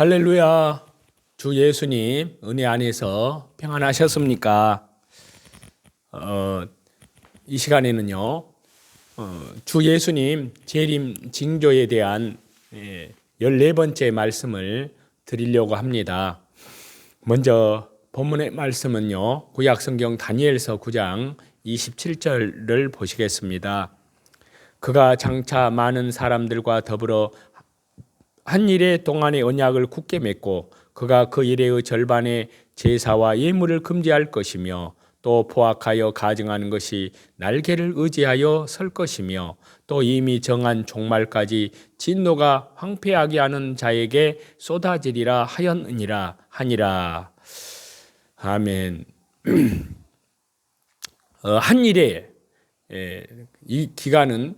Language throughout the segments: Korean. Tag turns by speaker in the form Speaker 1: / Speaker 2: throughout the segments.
Speaker 1: 할렐루야. 주 예수님 은혜 안에서 평안하셨습니까? 어, 이 시간에는요. 어, 주 예수님 재림 징조에 대한 예, 14번째 말씀을 드리려고 합니다. 먼저 본문의 말씀은요. 구약 성경 다니엘서 9장 27절을 보시겠습니다. 그가 장차 많은 사람들과 더불어 한 일의 동안의 언약을 굳게 맺고 그가 그 일의 절반의 제사와 예물을 금지할 것이며 또 포악하여 가증하는 것이 날개를 의지하여 설 것이며 또 이미 정한 종말까지 진노가 황폐하게 하는 자에게 쏟아지리라 하였느니라 하니라 아멘. 어, 한 일에 예, 이 기간은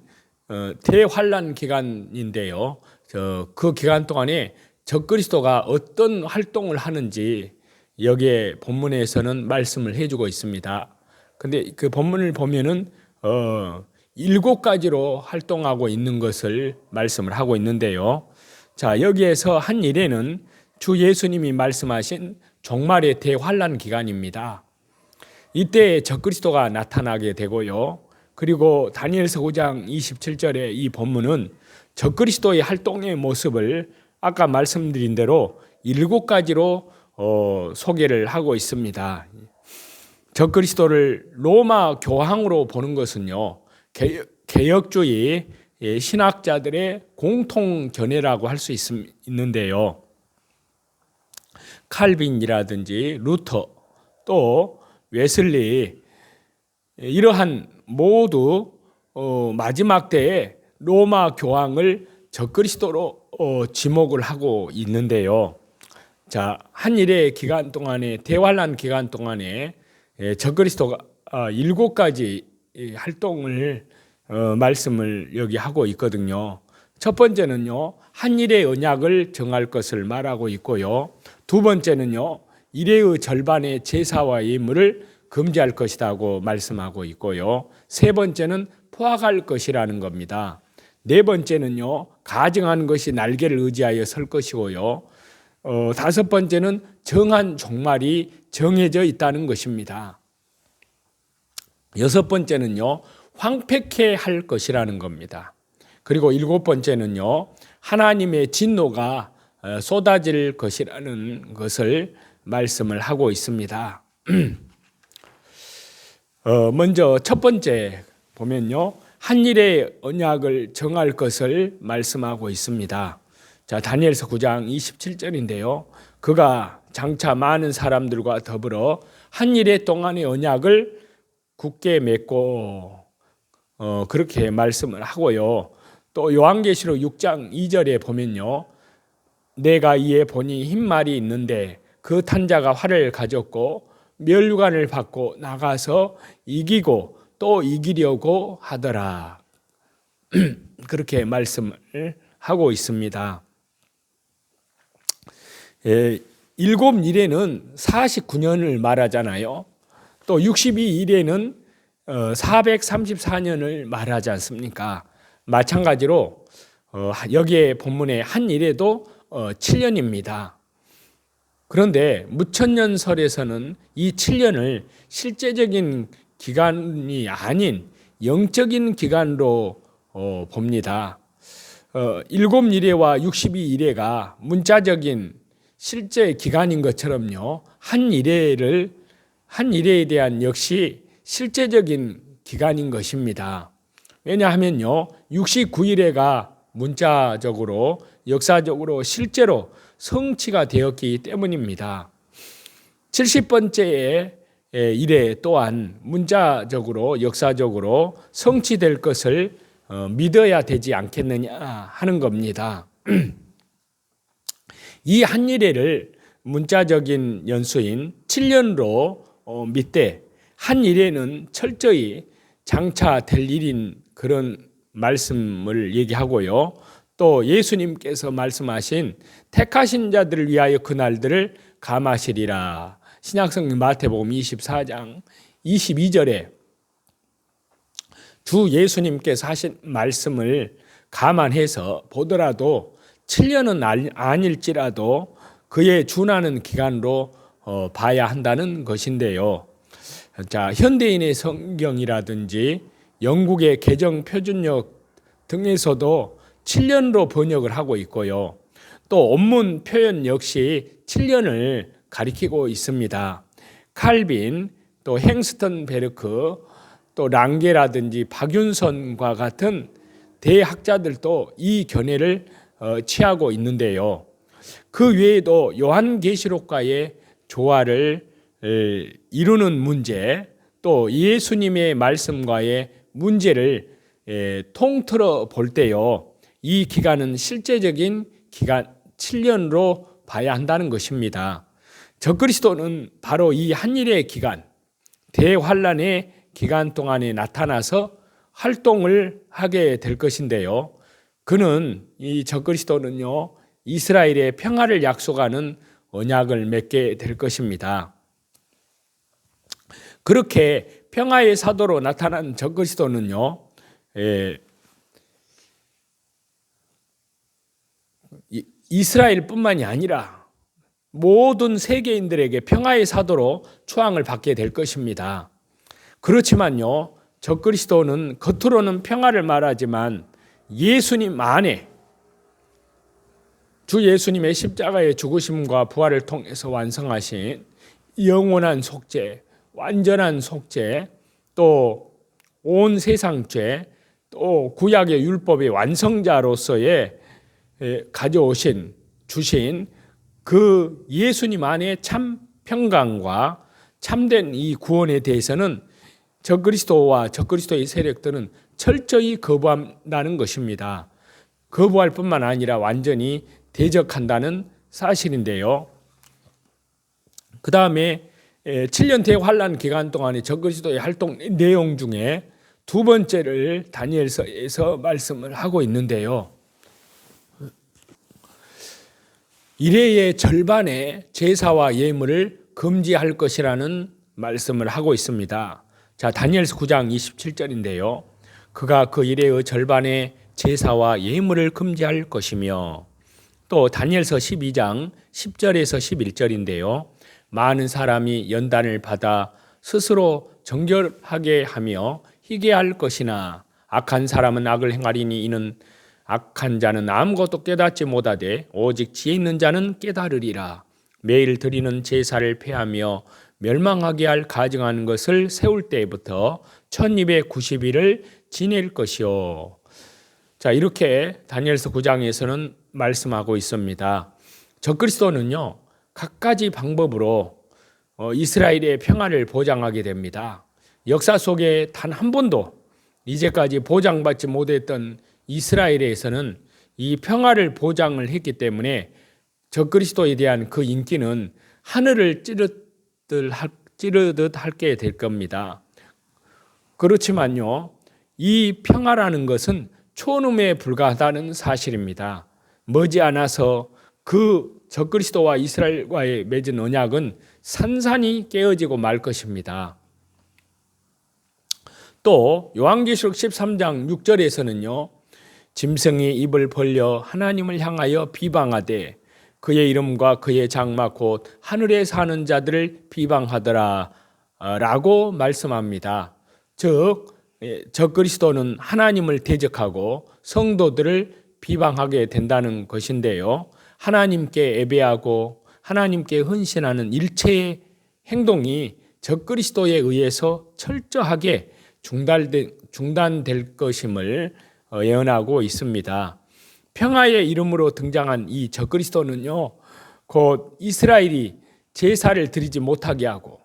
Speaker 1: 어, 대환란 기간인데요. 저, 그 기간 동안에 적그리스도가 어떤 활동을 하는지 여기에 본문에서는 말씀을 해주고 있습니다. 근데 그 본문을 보면은 어, 일곱 가지로 활동하고 있는 것을 말씀을 하고 있는데요. 자 여기에서 한 일에는 주 예수님이 말씀하신 종말의 대환란 기간입니다. 이때 적그리스도가 나타나게 되고요. 그리고 다니엘서 9장 27절의 이 본문은 적그리스도의 활동의 모습을 아까 말씀드린 대로 일곱 가지로 어, 소개를 하고 있습니다. 적그리스도를 로마 교황으로 보는 것은요 개혁 주의 신학자들의 공통 견해라고 할 수 있는데요. 칼빈이라든지 루터 또 웨슬리 이러한 모두 어, 마지막 때에 로마 교황을 적그리스도로 어, 지목을 하고 있는데요. 자, 한 일의 기간 동안에 대환란 기간 동안에 예, 적그리스도가 아, 일곱 가지 활동을 어, 말씀을 여기 하고 있거든요. 첫 번째는요, 한 일의 언약을 정할 것을 말하고 있고요. 두 번째는요, 일의 절반의 제사와 예물을 금지할 것이라고 말씀하고 있고요. 세 번째는 포악할 것이라는 겁니다. 네 번째는요, 가증하는 것이 날개를 의지하여 설 것이고요. 어, 다섯 번째는 정한 종말이 정해져 있다는 것입니다. 여섯 번째는요, 황폐케 할 것이라는 겁니다. 그리고 일곱 번째는요, 하나님의 진노가 어, 쏟아질 것이라는 것을 말씀을 하고 있습니다. 어, 먼저 첫 번째 보면요. 한 일의 언약을 정할 것을 말씀하고 있습니다. 자, 다니엘서 9장 27절인데요. 그가 장차 많은 사람들과 더불어 한 일의 동안의 언약을 굳게 맺고 어, 그렇게 말씀을 하고요. 또 요한계시록 6장 2절에 보면요. 내가 이에 보니 흰 말이 있는데 그 탄자가 활을 가졌고 멸류관을 받고 나가서 이기고 또 이기려고 하더라. 그렇게 말씀을 하고 있습니다. 예, 일곱 일에는 49년을 말하잖아요. 또 62일에는 434년을 말하지 않습니까? 마찬가지로 어, 여기에 본문에 한 일에도 7년입니다. 그런데 무천년설에서는 이 7년을 실제적인 기간이 아닌 영적인 기간으로 어, 봅니다. 어, 일곱 일회와 62일회가 문자적인 실제 기간인 것처럼요. 한 일회를 한 일회에 대한 역시 실제적인 기간인 것입니다. 왜냐하면요. 69일회가 문자적으로 역사적으로 실제로 성취가 되었기 때문입니다. 70번째의 일에 또한 문자적으로 역사적으로 성취될 것을 어, 믿어야 되지 않겠느냐 하는 겁니다. 이 한일회를 문자적인 연수인 7년으로 어, 믿되 한일회는 철저히 장차 될 일인 그런 말씀을 얘기하고요. 또 예수님께서 말씀하신 택하신 자들을 위하여 그날들을 감하시리라. 신약성경 마태복음 24장 22절에 주 예수님께서 하신 말씀을 감안해서 보더라도 7년은 아닐지라도 그에 준하는 기간으로 어, 봐야 한다는 것인데요. 자, 현대인의 성경이라든지 영국의 개정 표준역 등에서도 7년으로 번역을 하고 있고요. 또 원문 표현 역시 7년을 가리키고 있습니다. 칼빈, 또 행스턴 베르크, 또 랑게라든지 박윤선과 같은 대학자들도 이 견해를 어, 취하고 있는데요. 그 외에도 요한계시록과의 조화를 이루는 문제, 또 예수님의 말씀과의 문제를 통틀어 볼 때요. 이 기간은 실제적인 기간 7년으로 봐야 한다는 것입니다. 적그리스도는 바로 이 한일의 기간, 대환란의 기간 동안에 나타나서 활동을 하게 될 것인데요. 그는 이 적그리스도는요. 이스라엘의 평화를 약속하는 언약을 맺게 될 것입니다. 그렇게 평화의 사도로 나타난 적그리스도는요. 에, 이스라엘뿐만이 아니라 모든 세계인들에게 평화의 사도로 추앙을 받게 될 것입니다. 그렇지만요, 적그리스도는 겉으로는 평화를 말하지만 예수님 안에 주 예수님의 십자가의 죽으심과 부활을 통해서 완성하신 영원한 속죄, 완전한 속죄, 또 온 세상 죄, 또 구약의 율법의 완성자로서의 가져오신 주신 그 예수님 안에 참 평강과 참된 이 구원에 대해서는 적그리스도와 적그리스도의 세력들은 철저히 거부한다는 것입니다. 거부할 뿐만 아니라 완전히 대적한다는 사실인데요. 그 다음에 7년 대환란 기간 동안의 적그리스도의 활동 내용 중에 두 번째를 다니엘서에서 말씀을 하고 있는데요. 이래의 절반의 제사와 예물을 금지할 것이라는 말씀을 하고 있습니다. 자, 다니엘서 9장 27절인데요. 그가 그 일의 절반의 제사와 예물을 금지할 것이며 또 다니엘서 12장 10절에서 11절인데요. 많은 사람이 연단을 받아 스스로 정결하게 하며 희게 할 것이나 악한 사람은 악을 행하리니 이는 악한 자는 아무것도 깨닫지 못하되 오직 지혜 있는 자는 깨달으리라. 매일 드리는 제사를 폐하며 멸망하게 할 가증하는 것을 세울 때부터 1290일을 지낼 것이요. 자, 이렇게 다니엘서 9장에서는 말씀하고 있습니다. 적그리스도는요. 각가지 방법으로 어, 이스라엘의 평화를 보장하게 됩니다. 역사 속에 단 한 번도 이제까지 보장받지 못했던 이스라엘에서는 이 평화를 보장을 했기 때문에 적그리스도에 대한 그 인기는 하늘을 찌르듯 할게 될 겁니다. 그렇지만요, 이 평화라는 것은 초놈에 불과하다는 사실입니다. 머지않아서 그 적그리스도와 이스라엘과의 맺은 언약은 산산이 깨어지고 말 것입니다. 또 요한계시록 13장 6절에서는요. 짐승이 입을 벌려 하나님을 향하여 비방하되 그의 이름과 그의 장막 곧 하늘에 사는 자들을 비방하더라 라고 말씀합니다. 즉 예, 적그리스도는 하나님을 대적하고 성도들을 비방하게 된다는 것인데요. 하나님께 예배하고 하나님께 헌신하는 일체의 행동이 적그리스도에 의해서 철저하게 중단될 것임을 어, 예언하고 있습니다. 평화의 이름으로 등장한 이 적그리스도는요, 곧 이스라엘이 제사를 드리지 못하게 하고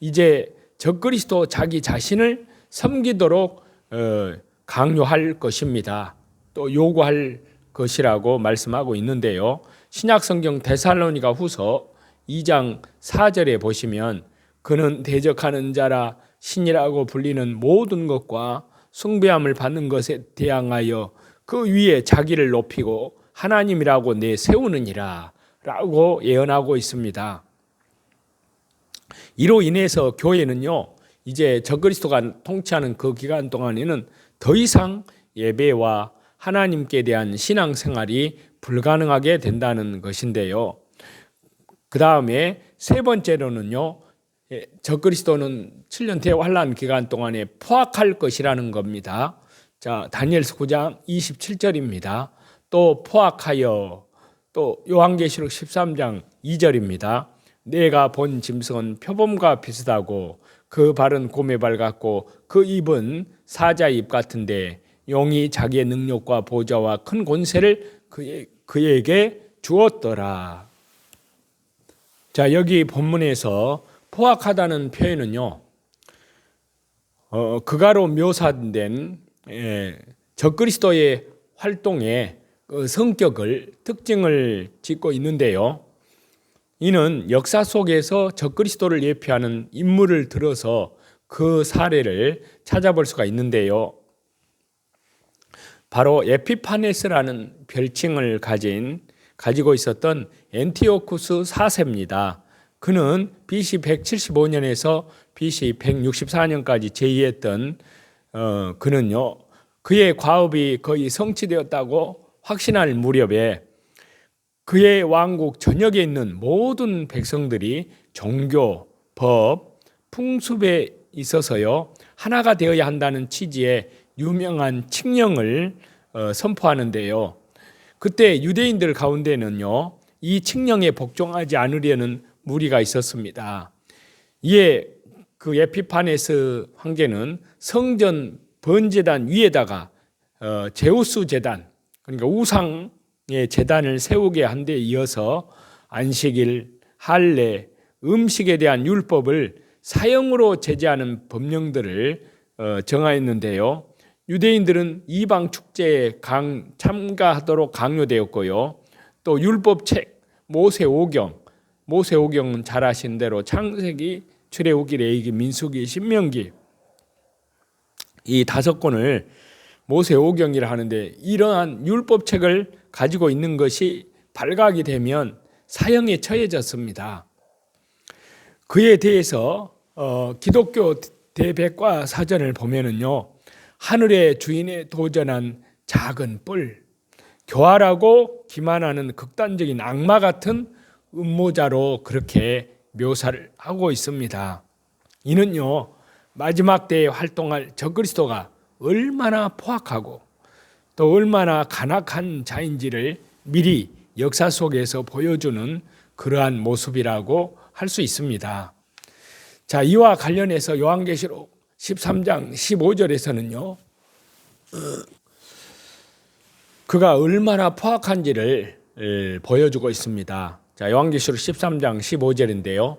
Speaker 1: 이제 적그리스도 자기 자신을 섬기도록 어, 강요할 것입니다. 또 요구할 것이라고 말씀하고 있는데요. 신약 성경 데살로니가 후서 2장 4절에 보시면 그는 대적하는 자라 신이라고 불리는 모든 것과 숭배함을 받는 것에 대항하여 그 위에 자기를 높이고 하나님이라고 내세우느니라 라고 예언하고 있습니다. 이로 인해서 교회는요, 이제 적그리스도가 통치하는 그 기간 동안에는 더 이상 예배와 하나님께 대한 신앙 생활이 불가능하게 된다는 것인데요. 그 다음에 세 번째로는요, 예, 적그리스도는 7년 대환란 기간 동안에 포악할 것이라는 겁니다. 자, 다니엘서 9장 27절입니다. 또 포악하여 또 요한계시록 13장 2절입니다. 내가 본 짐승은 표범과 비슷하고 그 발은 곰의 발 같고 그 입은 사자 입 같은데 용이 자기의 능력과 보좌와 큰 권세를 그에, 그에게 주었더라. 자, 여기 본문에서 포악하다는 표현은요, 어, 그가로 묘사된 예, 적그리스도의 활동의 그 성격을 특징을 짓고 있는데요. 이는 역사 속에서 적그리스도를 예표하는 인물을 들어서 그 사례를 찾아볼 수가 있는데요. 바로 에피파네스라는 별칭을 가진 가지고 있었던 엔티오쿠스 4세입니다. 그는 BC 175년에서 BC 164년까지 제위했던 어, 그는요 그의 과업이 거의 성취되었다고 확신할 무렵에 그의 왕국 전역에 있는 모든 백성들이 종교, 법, 풍습에 있어서요 하나가 되어야 한다는 취지의 유명한 칙령을 어, 선포하는데요. 그때 유대인들 가운데는요 이 칙령에 복종하지 않으려는 무리가 있었습니다. 이에 그 에피파네스 황제는 성전 번제단 위에다가 어, 제우스 제단 그러니까 우상의 제단을 세우게 한 데 이어서 안식일, 할례, 음식에 대한 율법을 사형으로 제재하는 법령들을 어, 정하였는데요. 유대인들은 이방 축제에 강, 참가하도록 강요되었고요. 또 율법책, 모세 오경, 모세 오경은 잘 아신 대로 창세기, 출애굽기, 레위기, 민수기, 신명기 이 다섯 권을 모세 오경이라 하는데 이러한 율법책을 가지고 있는 것이 발각이 되면 사형에 처해졌습니다. 그에 대해서 어, 기독교 대백과 사전을 보면은요 하늘의 주인에 도전한 작은 뿔, 교활하고 기만하는 극단적인 악마 같은 음모자로 그렇게 묘사를 하고 있습니다. 이는요 마지막 때에 활동할 적그리스도가 얼마나 포악하고 또 얼마나 간악한 자인지를 미리 역사 속에서 보여주는 그러한 모습이라고 할 수 있습니다. 자, 이와 관련해서 요한계시록 13장 15절에서는요. 그가 얼마나 포악한지를 보여주고 있습니다. 자, 요한계시록 13장 15절인데요.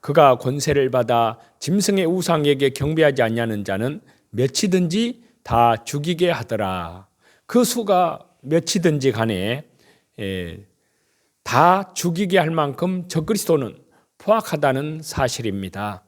Speaker 1: 그가 권세를 받아 짐승의 우상에게 경배하지 않냐는 자는 몇이든지 다 죽이게 하더라. 그 수가 몇이든지 간에 예, 다 죽이게 할 만큼 적그리스도는 포악하다는 사실입니다.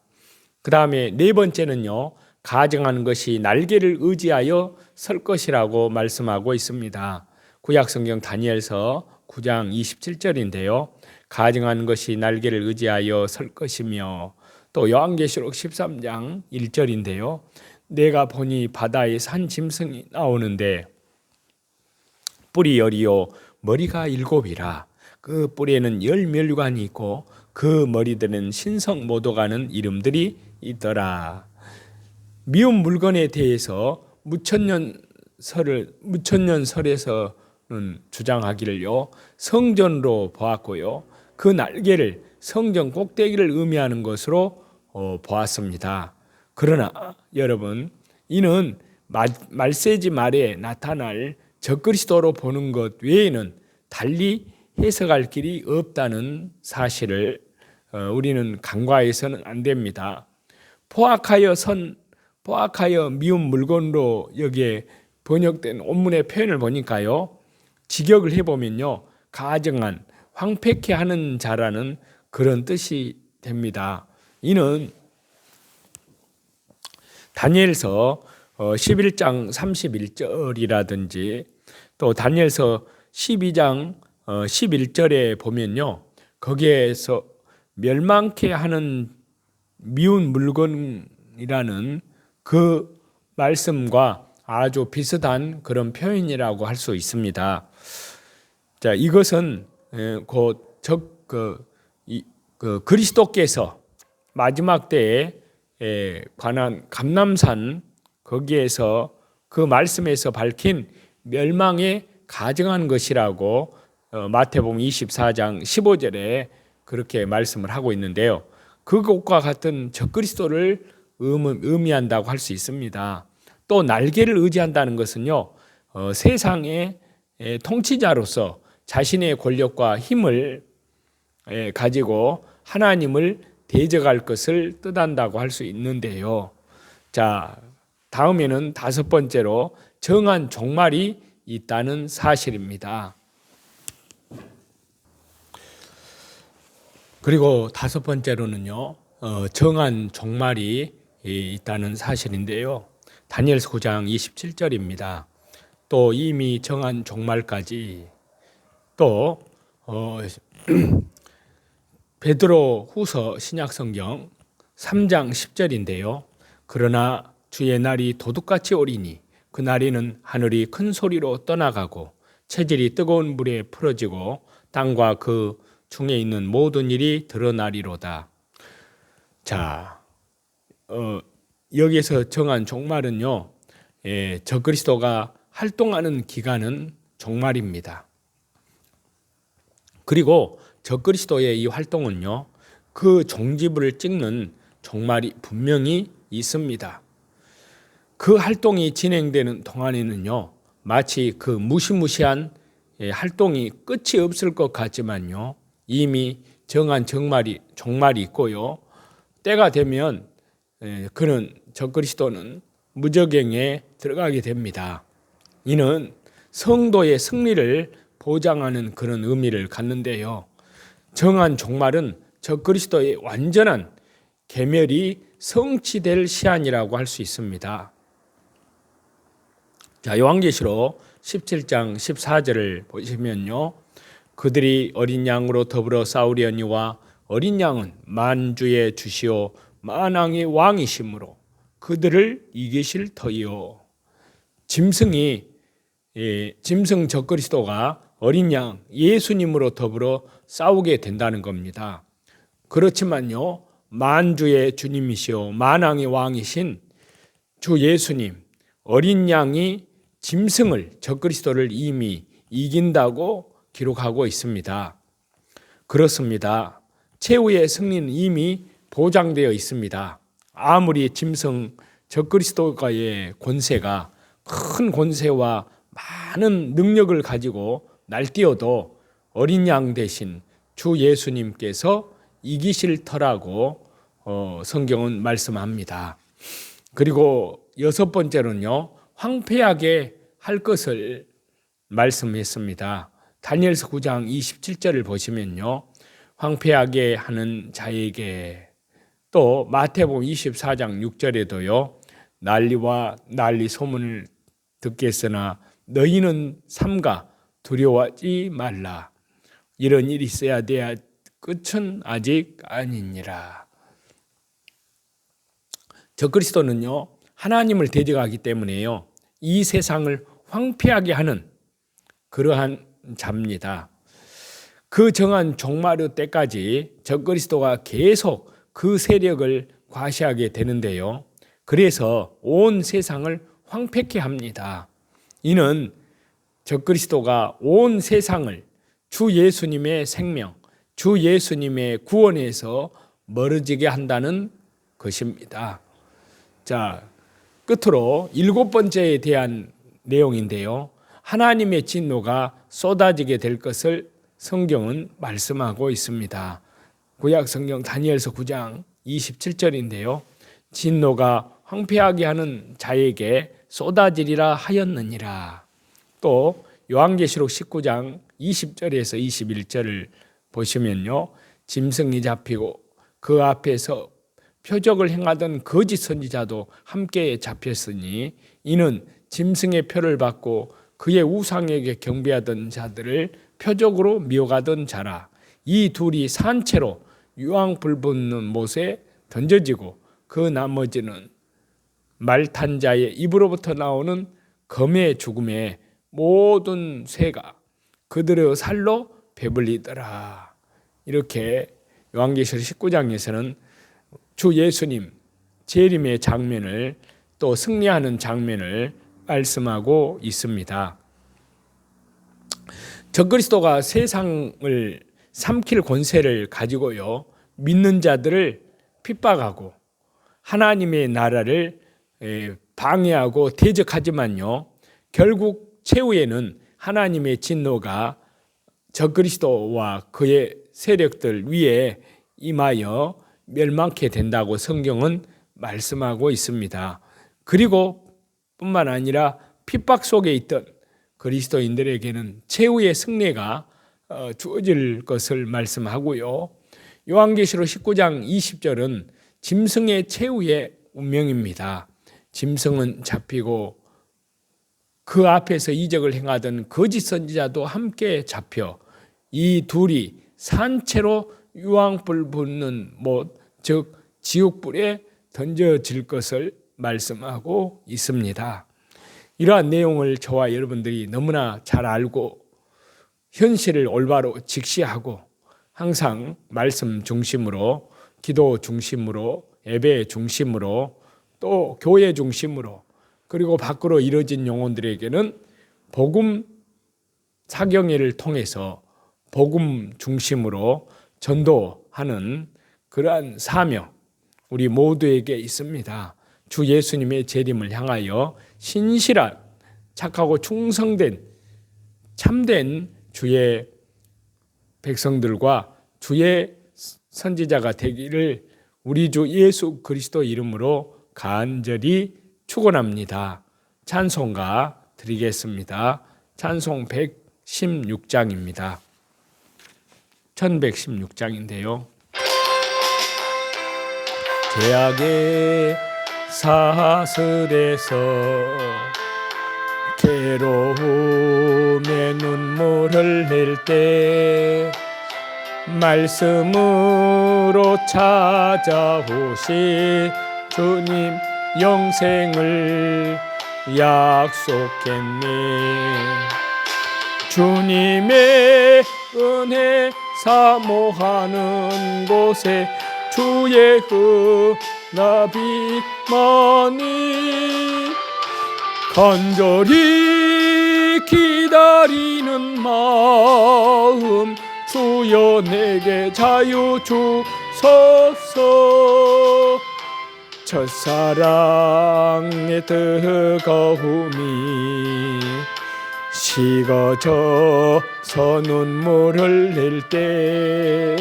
Speaker 1: 그 다음에 네 번째는요, 가정하는 것이 날개를 의지하여 설 것이라고 말씀하고 있습니다. 구약성경 다니엘서 9장 27절인데요. 가정하는 것이 날개를 의지하여 설 것이며 또 요한계시록 13장 1절인데요. 내가 보니 바다에 산 짐승이 나오는데 뿔이 열이요 머리가 일곱이라 그 뿔에는 열 멸관이 있고 그 머리들은 신성 모도가는 이름들이 있더라. 미운 물건에 대해서 무천년 설을 무천년 설에서는 주장하기를요 성전으로 보았고요 그 날개를 성전 꼭대기를 의미하는 것으로 어, 보았습니다. 그러나 여러분 이는 말세지 말에 나타날 적그리스도로 보는 것 외에는 달리 해석할 길이 없다는 사실을 어, 우리는 간과해서는 안 됩니다. 포악하여 선, 포악하여 미운 물건으로 여기에 번역된 온문의 표현을 보니까요. 직역을 해보면요. 가정한, 황폐케 하는 자라는 그런 뜻이 됩니다. 이는 다니엘서 11장 어, 31절이라든지 또 다니엘서 12장 11절에 어, 보면요. 거기에서 멸망케 하는 미운 물건이라는 그 말씀과 아주 비슷한 그런 표현이라고 할 수 있습니다. 자, 이것은 에, 곧적 그, 이, 그 그리스도께서 마지막 때에 에, 관한 감남산 거기에서 그 말씀에서 밝힌 멸망에 가정한 것이라고 어, 마태복음 24장 15절에 그렇게 말씀을 하고 있는데요. 그것과 같은 적그리스도를 의미- 의미한다고 할 수 있습니다. 또 날개를 의지한다는 것은요 어, 세상의 에, 통치자로서 자신의 권력과 힘을 에, 가지고 하나님을 대적할 것을 뜻한다고 할 수 있는데요. 자 다음에는 다섯 번째로 정한 종말이 있다는 사실입니다. 그리고 다섯 번째로는요, 어, 정한 종말이 이- 있다는 사실인데요. 다니엘서 9장 27절입니다. 또 이미 정한 종말까지 또 어, 베드로 후서 신약 성경 3장 10절인데요. 그러나 주의 날이 도둑같이 오리니 그 날에는 하늘이 큰 소리로 떠나가고 체질이 뜨거운 물에 풀어지고 땅과 그 중에 있는 모든 일이 드러나리로다. 자, 어, 여기에서 정한 종말은요, 예, 적그리스도가 활동하는 기간은 종말입니다. 그리고 적그리스도의 이 활동은요, 그 종지부를 찍는 종말이 분명히 있습니다. 그 활동이 진행되는 동안에는요, 마치 그 무시무시한 예, 활동이 끝이 없을 것 같지만요, 이미 정한 정말이 종말이 있고요, 때가 되면 예, 그는 적그리스도는 무적행에 들어가게 됩니다. 이는 성도의 승리를 보장하는 그런 의미를 갖는데요. 정한 종말은 적그리스도의 완전한 개멸이 성취될 시한이라고 할 수 있습니다. 자, 요한계시록 17장 14절을 보시면요. 그들이 어린 양으로 더불어 싸우려니와 어린 양은 만주의 주시오 만왕의 왕이심으로 그들을 이기실 터이요. 짐승이 예, 짐승 적그리스도가 어린 양 예수님으로 더불어 싸우게 된다는 겁니다. 그렇지만요. 만주의 주님이시오 만왕의 왕이신 주 예수님 어린 양이 짐승을 적그리스도를 이미 이긴다고 기록하고 있습니다. 그렇습니다. 최후의 승리는 이미 보장되어 있습니다. 아무리 짐승 적그리스도가의 권세가 큰 권세와 많은 능력을 가지고 날뛰어도 어린 양 대신 주 예수님께서 이기실 터라고 어, 성경은 말씀합니다. 그리고 여섯 번째로는요 황폐하게 할 것을 말씀했습니다. 다니엘서 9장 27절을 보시면요 황폐하게 하는 자에게 또 마태복음 24장 6절에도요 난리와 난리 소문을 듣겠으나 너희는 삼가 두려워하지 말라 이런 일이 있어야 돼야 끝은 아직 아니니라 적그리스도는요 하나님을 대적하기 때문에요 이 세상을 황폐하게 하는 그러한 자입니다. 그 정한 종말의 때까지 적그리스도가 계속 그 세력을 과시하게 되는데요. 그래서 온 세상을 황폐케 합니다. 이는 적그리스도가 온 세상을 주 예수님의 생명, 주 예수님의 구원에서 멀어지게 한다는 것입니다. 자, 끝으로 일곱 번째에 대한 내용인데요. 하나님의 진노가 쏟아지게 될 것을 성경은 말씀하고 있습니다. 구약 성경 다니엘서 9장 27절인데요. 진노가 황폐하게 하는 자에게 쏟아지리라 하였느니라. 또 요한계시록 19장 20절에서 21절을 보시면요. 짐승이 잡히고 그 앞에서 표적을 행하던 거짓 선지자도 함께 잡혔으니 이는 짐승의 표를 받고 그의 우상에게 경배하던 자들을 표적으로 미워가던 자라 이 둘이 산채로 유황불 붙는 못에 던져지고 그 나머지는 말탄 자의 입으로부터 나오는 검의 죽음에 모든 새가 그들의 살로 배불리더라. 이렇게 요한계시록 19장에서는 주 예수님 재림의 장면을 또 승리하는 장면을 말씀하고 있습니다. 적그리스도가 세상을 삼킬 권세를 가지고요. 믿는 자들을 핍박하고 하나님의 나라를 방해하고 대적하지만요. 결국 최후에는 하나님의 진노가 적그리스도와 그의 세력들 위에 임하여 멸망케 된다고 성경은 말씀하고 있습니다. 그리고 뿐만 아니라 핍박 속에 있던 그리스도인들에게는 최후의 승리가 어, 주어질 것을 말씀하고요. 요한계시록 19장 20절은 짐승의 최후의 운명입니다. 짐승은 잡히고 그 앞에서 이적을 행하던 거짓 선지자도 함께 잡혀 이 둘이 산채로 유황불 붙는 못, 즉 지옥불에 던져질 것을 말씀하고 있습니다. 이러한 내용을 저와 여러분들이 너무나 잘 알고 현실을 올바로 직시하고 항상 말씀 중심으로 기도 중심으로 예배 중심으로 또 교회 중심으로 그리고 밖으로 이뤄진 영혼들에게는 복음 사경회를 통해서 복음 중심으로 전도하는 그러한 사명 우리 모두에게 있습니다. 주 예수님의 재림을 향하여 신실한 착하고 충성된 참된 주의 백성들과 주의 선지자가 되기를 우리 주 예수 그리스도 이름으로 간절히 축원합니다. 찬송가 드리겠습니다. 찬송 116장입니다. 1116장인데요. 제약의 사슬에서 괴로움의 눈물을 흘릴 때 말씀으로 찾아오신 주님 영생을 약속했네. 주님의 은혜 사모하는 곳에 주의 흠나비만이 간절히 기다리는 마음 주여 내게 자유 주소서 첫사랑의 뜨거움이 식어져서 눈물을 흘릴 때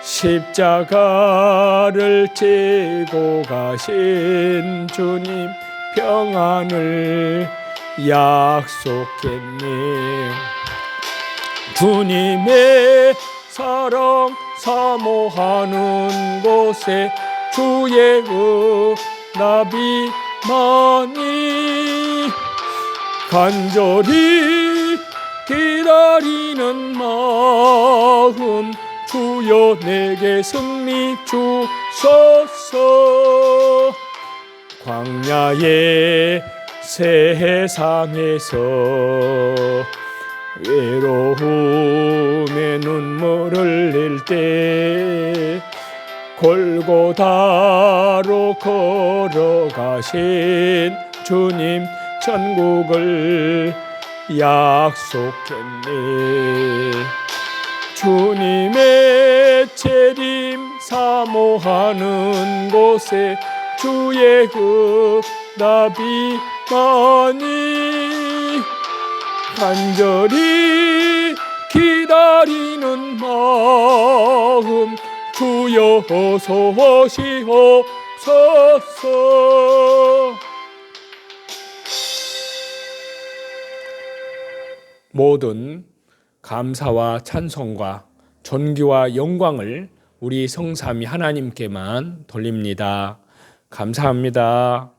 Speaker 1: 십자가를 지고 가신 주님 평안을 약속했네. 주님의 사랑 사모하는 곳에 주의 은나비만이. 간절히 기다리는 마음 주여 내게 승리 주소서. 광야의 세상에서 외로움의 눈물을 흘릴 때 골고다로 걸어가신 주님 천국을 약속했네. 주님의 재림 사모하는 곳에 주의 응답이 많이 간절히 기다리는 마음 주여 어서 오시옵소서 모든 감사와 찬송과 존귀와 영광을 우리 성삼위 하나님께만 돌립니다. 감사합니다.